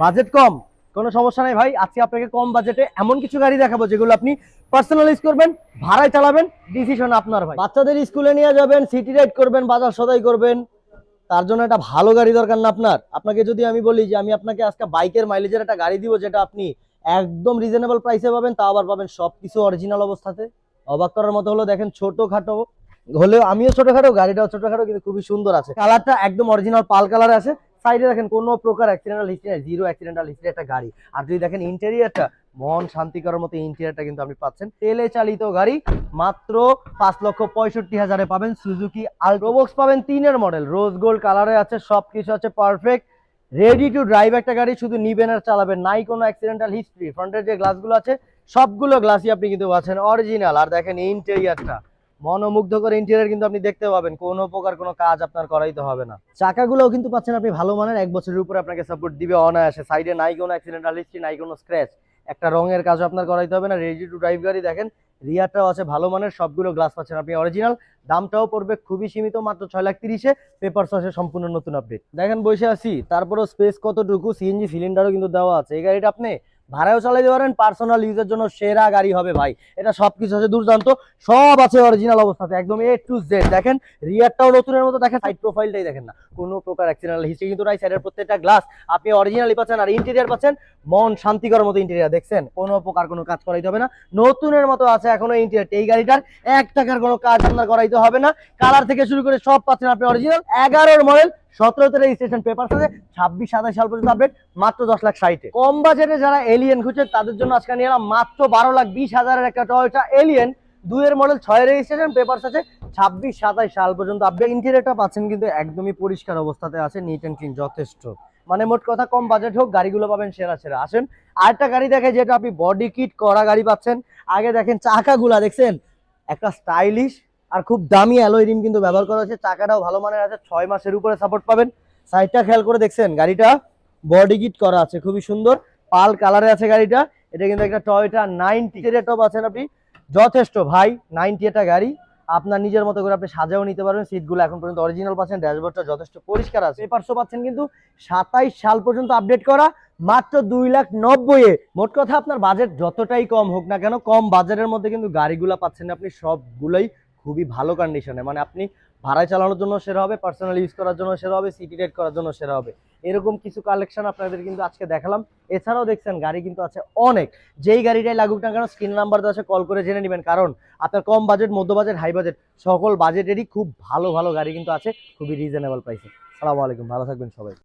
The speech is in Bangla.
বাজেট কম? কোনো সমস্যা নাই ভাই। আজকে আপনাকে কম বাজেটে এমন কিছু গাড়ি দেখাবো যেগুলো আপনি পার্সোনালাইজ করবেন ভাড়ায় চালাবেন ডিসিশন আপনার ভাই। বাচ্চাদের স্কুলে নিয়ে যাবেন সিটি রাইড করবেন বাজার সদাই করবেন তার জন্য একটা ভালো গাড়ি দরকার না আপনার। আপনাকে যদি আমি বলি যে আমি আপনাকে আজকে বাইকের মাইলেজের একটা গাড়ি দিব যেটা আপনি একদম রিজনেবল প্রাইসে পাবেন তা আবার পাবেন সব কিছু অরিজিনাল অবস্থাতে। অবাক করার মতো হলো দেখেন ছোটখাটো হলেও আমিও ছোটখাটো গাড়িটাও ছোটখাটো কিন্তু খুবই সুন্দর আছে। কালারটা একদম অরিজিনাল পাল কালার আছে। সাইডে দেখেন কোনো প্রকার অ্যাক্সিডেন্টাল হিস্ট্রি নাই জিরো অ্যাক্সিডেন্টাল হিস্ট্রি একটা গাড়ি। আর যদি দেখেন ইন্টেরিয়ারটা মন শান্তি করার মতো ইন্টেরিয়ারটা কিন্তু আপনি পাচ্ছেন। তেলে চালিত গাড়ি, মাত্র পাঁচ লক্ষ পঁয়ষট্টি হাজারে পাবেন সুজুকি আলট্রোবক্স পাবেন তিনের মডেল রোজ গোল্ড কালারে আছে সব কিছু আছে পারফেক্ট রেডি টু ড্রাইভ একটা গাড়ি, শুধু নিবেন আর চালাবেন নাই কোনো অ্যাক্সিডেন্টাল হিস্ট্রি ফ্রন্টের যে গ্লাসগুলো আছে, সবগুলো গ্লাসই আপনি কিন্তু পাচ্ছেন অরিজিনাল আর দেখেন ইন্টেরিয়ারটা মনোমুগ্ধকর ইন্টেরিয়ার কিন্তু আপনি দেখতে পাবেন। কোনো প্রকার কোনো কাজ আপনার করাইতে হবে না। চাকাগুলোও কিন্তু পাচ্ছেন আপনি ভালো মানের। এক বছরের উপরে আপনাকে সাপোর্ট দিবে অনায়াসে। সাইডে নাই কোনো অ্যাক্সিডেন্টাল হিস্ট্রি নাই কোনো স্ক্র্যাচ একটা রঙের কাজও আপনার করাইতে হবে না। রেডি টু ড্রাইভ গাড়ি দেখেন, রিয়ারটাও আছে ভালো মানের। সবগুলো গ্লাস পাচ্ছেন আপনি অরিজিনাল দামটাও পড়বে খুবই সীমিত, মাত্র ছয় লাখ তিরিশে। পেপার আছে সম্পূর্ণ নতুন আপডেট দেখেন বসে আছি। তারপরও স্পেস কতটুকু? সিএনজি সিলিন্ডারও কিন্তু দেওয়া আছে। এই গাড়িটা আপনি ভাড়াও চালাইতে পারেন পার্সোনাল ইউজের জন্য সেরা গাড়ি হবে ভাই। এটা সবকিছু আছে দুর্দান্ত, সব আছে অরিজিনাল অবস্থাতে, একদম এ টু জেড দেখেন রিয়ারটাও নতুনের মতো, দেখেন সাইড প্রোফাইলটাই দেখেন না। কোনো প্রকার অ্যাক্সিডেন্টাল হিস্ট্রি কিন্তু নাই সাইডের প্রত্যেকটা গ্লাস আপনি অরিজিনালি পাচ্ছেন আর ইন্টেরিয়ার পাচ্ছেন, মন শান্তি করার মতো ইন্টেরিয়ার দেখছেন? কোনো প্রকার কোনো কাজ করাইতে হবে না। নতুনের মতো আছে এখনও ইন্টেরিয়ার এই গাড়িটার এক টাকার কোনো কাজ আপনার করাইতে হবে না। কালার থেকে শুরু করে সব পাচ্ছেন আপনি অরিজিনাল এগারোর মডেল সতেরোতে রেজিস্ট্রেশন পেপার আছে, ছাব্বিশ, সাতাশ সাল পর্যন্ত আপডেট মাত্র দশ লাখ ষাটে। কম বাজেটে যারা এলিয়েন খুঁজছে, তাদের জন্য আজকে নিয়ে এলাম মাত্র বারো লাখ বিশ হাজারের একটা টয়টা এলিয়েন দুইয়ের মডেল ছয় রেজিস্ট্রেশন পেপার আছে, ছাব্বিশ, সাতাশ সাল পর্যন্ত আপডেট ইন্টেরিয়রটা পাচ্ছেন কিন্তু একদমই পরিষ্কার অবস্থাতে আছে নিট অ্যান্ড ক্লিন যথেষ্ট। মানে মোট কথা, কম বাজেট হোক, গাড়িগুলো পাবেন, সেরা সেরা। আসেন, আরেকটা গাড়ি দেখে যেটা আপনি বডি কিট করা গাড়ি পাচ্ছেন। আগে দেখেন চাকাগুলা, দেখছেন? একটা স্টাইলিশ আর খুব দামি অ্যালয় রিম কিন্তু ব্যবহার করা হয়েছে। চাকাটাও ভালো মানের আছে, ছয় মাসের উপরে সাপোর্ট পাবেন। সাইডটা খেয়াল করে দেখছেন, গাড়িটা বডি কিট করা আছে, খুবই সুন্দর। পাল কালারে আছে গাড়িটা। এটা কিন্তু একটা টয়টা নাইনটি টপ আছেন আপনি? যথেষ্ট ভাই নাইনটি একটা গাড়ি। আপনার নিজের মতো করে আপনি সাজাও নিতে পারবেন। সিটগুলো এখন পর্যন্ত অরিজিনাল পাচ্ছেন ড্যাশবোর্ডটা যথেষ্ট পরিষ্কার আছে। পেপারসও পাচ্ছেন কিন্তু সাতাইশ সাল পর্যন্ত আপডেট করা, মাত্র দুই লাখ নব্বই মোট কথা আপনার বাজেট যতটাই কম হোক না কেন, কম বাজারের মধ্যে কিন্তু গাড়িগুলো পাচ্ছেন আপনি, সবগুলোই খুবই ভালো কন্ডিশনে মানে আপনি ভাড়ায় চালানোর জন্য সেরা হবে পার্সোনাল ইউজ করার জন্য সেরা হবে সিটি রেড করার জন্য সেরা হবে। এরকম কিছু কালেকশন আপনাদের কিন্তু আজকে দেখালাম। এছাড়াও দেখছেন, গাড়ি কিন্তু আছে অনেক। যেই গাড়িটাই লাগুক না কেন স্ক্রিন নাম্বার দেওয়া আছে কল করে জেনে নেবেন। কারণ আপনার কম বাজেট মধ্য বাজেট হাই বাজেট সকল বাজেটেরই খুব ভালো ভালো গাড়ি কিন্তু আছে, খুবই রিজনেবল প্রাইসে সালামু আলাইকুম, ভালো থাকবেন সবাই।